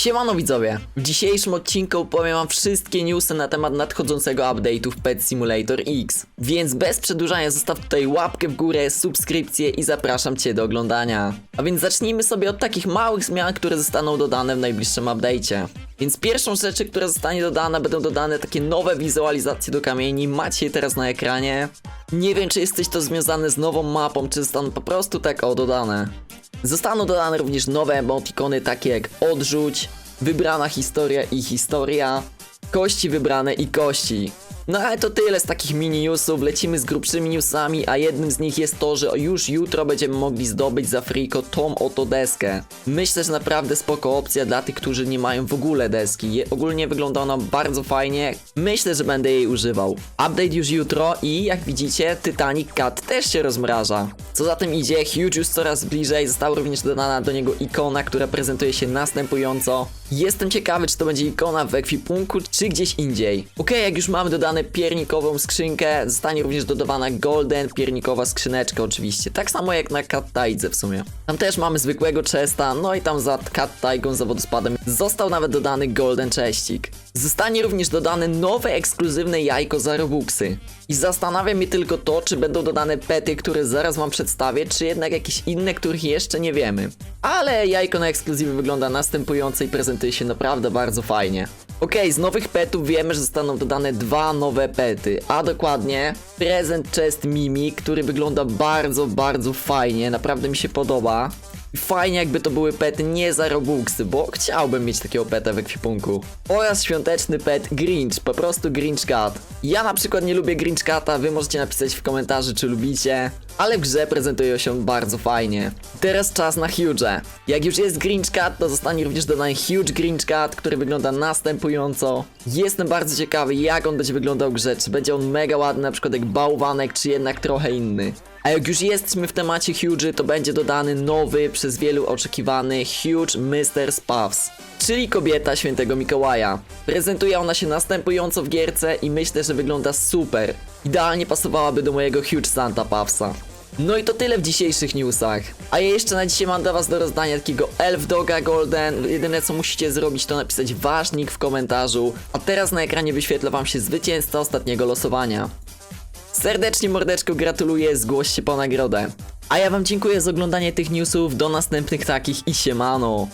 Siemano widzowie! W dzisiejszym odcinku powiem wam wszystkie newsy na temat nadchodzącego update'u w Pet Simulator X. Więc bez przedłużania zostaw tutaj łapkę w górę, subskrypcję i zapraszam cię do oglądania. A więc zacznijmy sobie od takich małych zmian, które zostaną dodane w najbliższym update'cie. Więc pierwszą rzeczy, która zostanie dodana, będą dodane takie nowe wizualizacje do kamieni. Macie je teraz na ekranie. Nie wiem, czy jesteś to związane z nową mapą, czy zostaną po prostu tak o dodane. Zostaną dodane również nowe emotikony takie jak odrzuć, wybrana historia i historia, kości wybrane i kości. No ale to tyle z takich mini newsów, lecimy z grubszymi newsami, a jednym z nich jest to, że już jutro będziemy mogli zdobyć za friko tą oto deskę. Myślę, że naprawdę spoko opcja dla tych, którzy nie mają w ogóle deski. Je, ogólnie wygląda ona bardzo fajnie, myślę, że będę jej używał. Update już jutro i jak widzicie Titanic Cat też się rozmraża. Co za tym idzie, Huge już coraz bliżej, została również dodana do niego ikona, która prezentuje się następująco. Jestem ciekawy, czy to będzie ikona w ekwipunku, czy gdzieś indziej. Okej, jak już mamy dodane piernikową skrzynkę, zostanie również dodawana golden piernikowa skrzyneczka oczywiście. Tak samo jak na Cat Tide w sumie. Tam też mamy zwykłego chesta, no i tam za Cat Tige'ą za wodospadem został nawet dodany golden cześcik. Zostanie również dodane nowe ekskluzywne jajko za Robuxy. I zastanawia mnie tylko to, czy będą dodane pety, które zaraz wam przedstawię, czy jednak jakieś inne, których jeszcze nie wiemy. Ale jajko na ekskluzywy wygląda następująco i prezentuje się naprawdę bardzo fajnie. Okej, z nowych petów wiemy, że zostaną dodane dwa nowe pety, a dokładnie prezent chest Mimi, który wygląda bardzo, bardzo fajnie, naprawdę mi się podoba. Fajnie jakby to były pety nie za Robuxy, bo chciałbym mieć takiego peta w ekwipunku. Oraz świąteczny pet Grinch, po prostu Grinch Cat. Ja na przykład nie lubię Grinch Cata, wy możecie napisać w komentarzu czy lubicie. Ale w grze prezentują się bardzo fajnie. Teraz czas na Huge. Jak już jest Grinch Cat, to zostanie również dodany Huge Grinch Cat, który wygląda następująco. Jestem bardzo ciekawy jak on będzie wyglądał w grze, czy będzie on mega ładny, na przykład jak bałwanek, czy jednak trochę inny. A jak już jesteśmy w temacie Huge, to będzie dodany nowy, przez wielu oczekiwany Huge Mr. Spuffs, czyli kobieta świętego Mikołaja. Prezentuje ona się następująco w gierce i myślę, że wygląda super. Idealnie pasowałaby do mojego Huge Santa Puffsa. No i to tyle w dzisiejszych newsach. A ja jeszcze na dzisiaj mam dla was do rozdania takiego Elf Doga Golden. Jedyne co musicie zrobić to napisać wasz nick w komentarzu. A teraz na ekranie wyświetla wam się zwycięzca ostatniego losowania. Serdecznie mordeczko gratuluję, zgłoś się po nagrodę. A ja wam dziękuję za oglądanie tych newsów, do następnych takich i siemano.